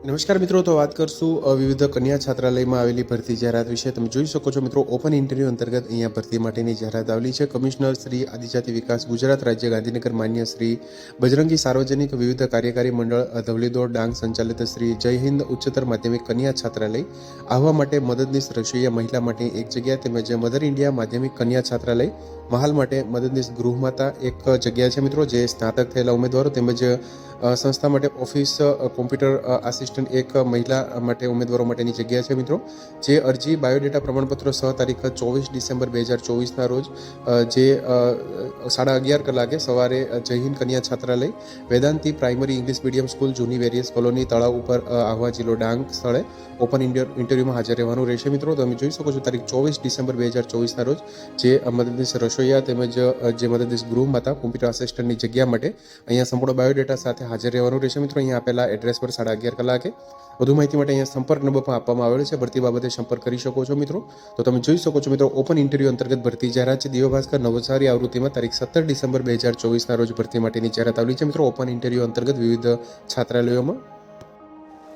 નમસ્કાર મિત્રો, તો વાત કરશું વિવિધ કન્યા છાત્રાલયમાં આવેલી ભરતી જાહેરાત વિશે. તમે જોઈ શકો છો મિત્રો, ઓપન ઇન્ટરવ્યૂ અંતર્ગત અહીંયા ભરતી માટેની જાહેરાત આવેલી છે. કમિશનર શ્રી આદિજાતિ વિકાસ, ગુજરાત રાજ્ય ગાંધીનગર માન્ય શ્રી બજરંગી સાર્વજનિક વિવિધ કાર્યકારી મંડળ ધવલીદોર ડાંગ સંચાલિત શ્રી જય હિન્દ ઉચ્ચતર માધ્યમિક કન્યા છાત્રાલય આવવા માટે મદદનીશ રસોઈયા મહિલા માટે એક જગ્યા તેમજ મધર ઇન્ડિયા માધ્યમિક કન્યા છાત્રાલય મહાલ માટે મદદનીશ ગૃહમાતા એક જગ્યા છે મિત્રો, જે સ્નાતક થયેલા ઉમેદવારો તેમજ સંસ્થા માટે ઓફિસ કોમ્પ્યુટર આસિસ્ટન્ટ એક મહિલા માટે ઉમેદવારો માટેની જગ્યા છે મિત્રો, જે અરજી બાયોડેટા પ્રમાણપત્ર સહ તારીખ ચોવીસ ડિસેમ્બર બે હજાર ચોવીસના રોજ જે સાડા અગિયાર કલાકે સવારે જય કન્યા છાત્રાલય, Vedanti primary English medium school જૂની વેરિયસ કોલોની તળાવ ઉપર આહવા જિલ્લો ડાંગ સ્થળે ઓપન ઇન્ટરવ્યુમાં હાજર રહેવાનું રહેશે મિત્રો તમે જોઈ શકો છો તારીખ ચોવીસ ડિસેમ્બર બે હજાર ચોવીસના રોજ, જે મદદનીશ રસોઈયા તેમજ જે મદદનીશ હતા કોમ્પ્યુટર આસિસ્ટન્ટની જગ્યા માટે અહીંયા સંપૂર્ણ બાયોડેટા સાથે હાજર રહેવાનું રહેશે. મિત્રો, અહીંયા આપેલા એડ્રેસ પર સાડા અગિયાર કલાકે વધુ માહિતી માટે અહીંયા સંપર્ક નંબર પણ આપવામાં આવેલો છે. ભરતી બાબતે સંપર્ક કરી શકો છો, મિત્રો. તો તમે જોઈ શકો છો, મિત્રો ઓપન ઇન્ટરવ્યૂ અંતર્ગત ભરતી જાહેરાત છે. દિવ્યભાસ્કર નવસારી આવૃત્તિમાં તારીખ સત્તર ડિસેમ્બર બે હજાર ચોવીસના રોજ ભરતી માટેની જાહેરાત આવેલી છે. મિત્રો ઓપન ઇન્ટરવ્યૂ અંતર્ગત વિવિધ છાત્રાલયોમાં